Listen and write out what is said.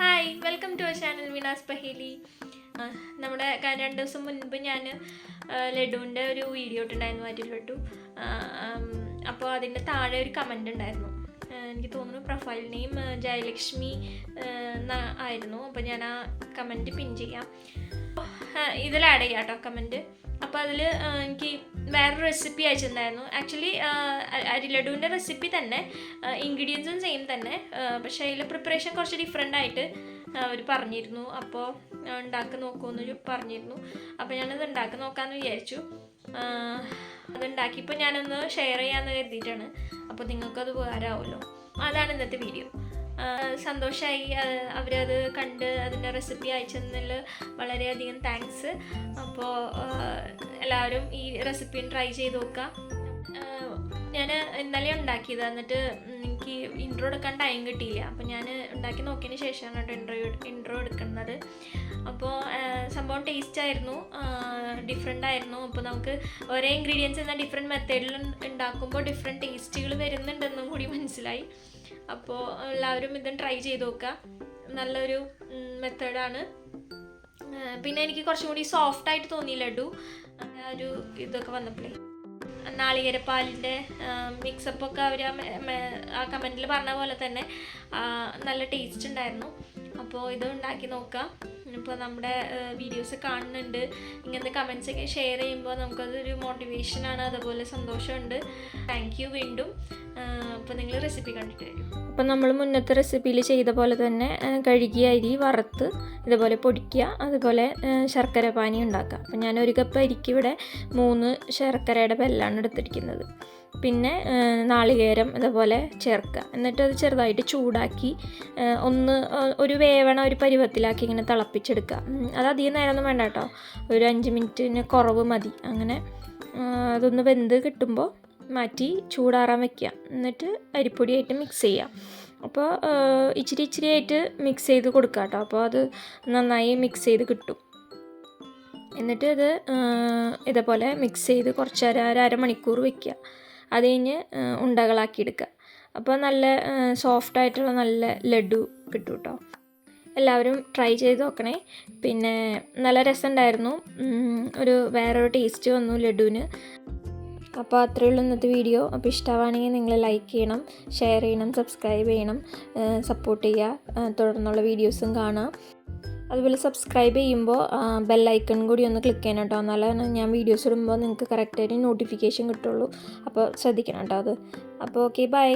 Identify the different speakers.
Speaker 1: Hi welcome to our channel Vinas Paheli നമ്മുടെ രണ്ട് ദിവസം മുൻപ് ഞാൻ ലഡുവിന്റെ ഒരു വീഡിയോ ഇട്ടുണ്ടായിരുന്നു മാറ്റി ലഡു അപ്പോൾ അതിന്റെ താഴെ ഒരു കമന്റ് ഉണ്ടായിരുന്നു. എനിക്ക് തോന്നുന്നു പ്രൊഫൈൽ നെയിം ജയലക്ഷ്മി ആയിരുന്നു. അപ്പോൾ ഞാൻ ആ കമന്റ് പിൻ ചെയ്യാം. ഇതിൽ ആഡ് ചെയ്യാം കേട്ടോ കമന്റ് അപ്പോൾ അതിൽ എനിക്ക് വേറൊരു റെസിപ്പി അയച്ചിട്ടുണ്ടായിരുന്നു. ആക്ച്വലി അരി ലഡുവിന്റെ റെസിപ്പി തന്നെ ഇൻഗ്രീഡിയൻസും സെയിം തന്നെ. പക്ഷേ അതിൽ പ്രിപ്പറേഷൻ കുറച്ച് ഡിഫറെന്റ് ആയിട്ട് അവർ പറഞ്ഞിരുന്നു. അപ്പോൾ ഉണ്ടാക്കി നോക്കുമെന്ന് പറഞ്ഞിരുന്നു. അപ്പോൾ ഞാനത് ഉണ്ടാക്കി നോക്കാമെന്ന് വിചാരിച്ചു. അതുണ്ടാക്കിയപ്പോൾ ഞാനൊന്ന് ഷെയർ ചെയ്യാമെന്ന് കരുതിയിട്ടാണ്. അപ്പോൾ നിങ്ങൾക്കത് ഉപകാരമാവുമല്ലോ. അതാണ് ഇന്നത്തെ വീഡിയോ സന്തോഷമായി അവരത് കണ്ട് അതിന്റെ റെസിപ്പി അയച്ചതിൽ വളരെയധികം താങ്ക്സ് അപ്പോൾ എല്ലാവരും ഈ റെസിപ്പി ട്രൈ ചെയ്ത് നോക്കാം. ഞാൻ ഇന്നലെ ഉണ്ടാക്കിയത് എന്നിട്ട് എനിക്ക് ഇൻട്രോ എടുക്കാൻ ടൈം കിട്ടിയില്ല. അപ്പോൾ ഞാൻ ഉണ്ടാക്കി നോക്കിയതിന് ശേഷമാണ് കേട്ടോ ഇൻട്രോ ഇൻട്രോ എടുക്കുന്നത്. അപ്പോൾ സംഭവം ടേസ്റ്റ് ആയിരുന്നു ഡിഫറെന്റ് ആയിരുന്നു. അപ്പോൾ നമുക്ക് ഒരേ ഇൻഗ്രീഡിയൻസ് എന്നാൽ ഡിഫറെന്റ് മെത്തേഡിൽ ഉണ്ടാക്കുമ്പോൾ ഡിഫറെന്റ് ടേസ്റ്റുകൾ വരുന്നുണ്ടെന്നും കൂടി മനസ്സിലായി. അപ്പോൾ എല്ലാവരും ഇതും ട്രൈ ചെയ്ത് നോക്കുക. നല്ലൊരു മെത്തേഡാണ് പിന്നെ എനിക്ക് കുറച്ചും കൂടി സോഫ്റ്റ് ആയിട്ട് തോന്നി ലഡു. ഒരു ഇതൊക്കെ വന്നപ്പോഴേ നാളികേരപ്പാലിന്റെ മിക്സപ്പൊക്കെ അവർ ആ കമന്റിൽ പറഞ്ഞ പോലെ തന്നെ നല്ല ടേസ്റ്റ് ഉണ്ടായിരുന്നു. അപ്പോൾ ഇത് ഉണ്ടാക്കി നോക്കാം. ഇപ്പോൾ നമ്മുടെ വീഡിയോസ് കാണുന്നുണ്ട്. ഇങ്ങനത്തെ കമൻസ് ഒക്കെ ഷെയർ ചെയ്യുമ്പോൾ നമുക്കതൊരു മോട്ടിവേഷനാണ് അതുപോലെ സന്തോഷമുണ്ട്. താങ്ക് യു വീണ്ടും. അപ്പോൾ നിങ്ങൾ റെസിപ്പി കണ്ടിട്ട് വരും. അപ്പോൾ നമ്മൾ മുന്നത്തെ റെസിപ്പിയിൽ ചെയ്ത പോലെ തന്നെ കഴുകിയ അരി വറുത്ത് ഇതുപോലെ പൊടിക്കുക അതുപോലെ ശർക്കര പാനി ഉണ്ടാക്കുക. അപ്പം ഞാൻ ഒരു കപ്പ് അരിക്ക് ഇവിടെ മൂന്ന് ശർക്കരയുടെ ബെല്ലാണ് എടുത്തിരിക്കുന്നത്. പിന്നെ നാളികേരം ഇതുപോലെ ചേർക്കുക. എന്നിട്ട് അത് ചെറുതായിട്ട് ചൂടാക്കി ഒന്ന് ഒരു വേവണ ഒരു പരുവത്തിലാക്കി ഇങ്ങനെ തിളപ്പിച്ചെടുക്കുക. അത് അധികം നേരമൊന്നും വേണ്ട കേട്ടോ. ഒരു അഞ്ച് മിനിറ്റിന് കുറവ് മതി. അങ്ങനെ അതൊന്ന് വെന്ത് കിട്ടുമ്പോൾ മാറ്റി ചൂടാറാൻ വെക്കുക. എന്നിട്ട് അരിപ്പൊടിയായിട്ട് മിക്സ് ചെയ്യാം അപ്പോൾ ഇച്ചിരി ഇച്ചിരി ആയിട്ട് മിക്സ് ചെയ്ത് കൊടുക്കുക കേട്ടോ. അപ്പോൾ അത് നന്നായി മിക്സ് ചെയ്ത് കിട്ടും. എന്നിട്ട് അത് ഇതേപോലെ മിക്സ് ചെയ്ത് കുറച്ച് അര ഒരു അരമണിക്കൂർ വെക്കുക. അത് കഴിഞ്ഞ് ഉണ്ടകളാക്കിയെടുക്കുക അപ്പോൾ നല്ല സോഫ്റ്റ് ആയിട്ടുള്ള നല്ല ലഡു കിട്ടും കേട്ടോ. എല്ലാവരും ട്രൈ ചെയ്ത് നോക്കണേ. പിന്നെ നല്ല രസമുണ്ടായിരുന്നു. ഒരു വേറൊരു ടേസ്റ്റ് വന്നു ലഡുവിന്. അപ്പോൾ അത്രയേ ഉള്ളൂ ഇന്നത്തെ വീഡിയോ അപ്പോൾ ഇഷ്ടമാണെങ്കിൽ നിങ്ങൾ ലൈക്ക് ചെയ്യണം ഷെയർ ചെയ്യണം സബ്സ്ക്രൈബ് ചെയ്യണം സപ്പോർട്ട് ചെയ്യുക. തുടർന്നുള്ള വീഡിയോസും കാണാം. അതുപോലെ സബ്സ്ക്രൈബ് ചെയ്യുമ്പോൾ ബെല്ലൈക്കൺ കൂടി ഒന്ന് ക്ലിക്ക് ചെയ്യണം കേട്ടോ. എന്നാലാണ് ഞാൻ വീഡിയോസ് ഇടുമ്പോൾ നിങ്ങൾക്ക് കറക്റ്റായിട്ട് നോട്ടിഫിക്കേഷൻ കിട്ടുള്ളൂ. അപ്പോൾ ശ്രദ്ധിക്കണം കേട്ടോ അത്. അപ്പോൾ ഓക്കെ ബൈ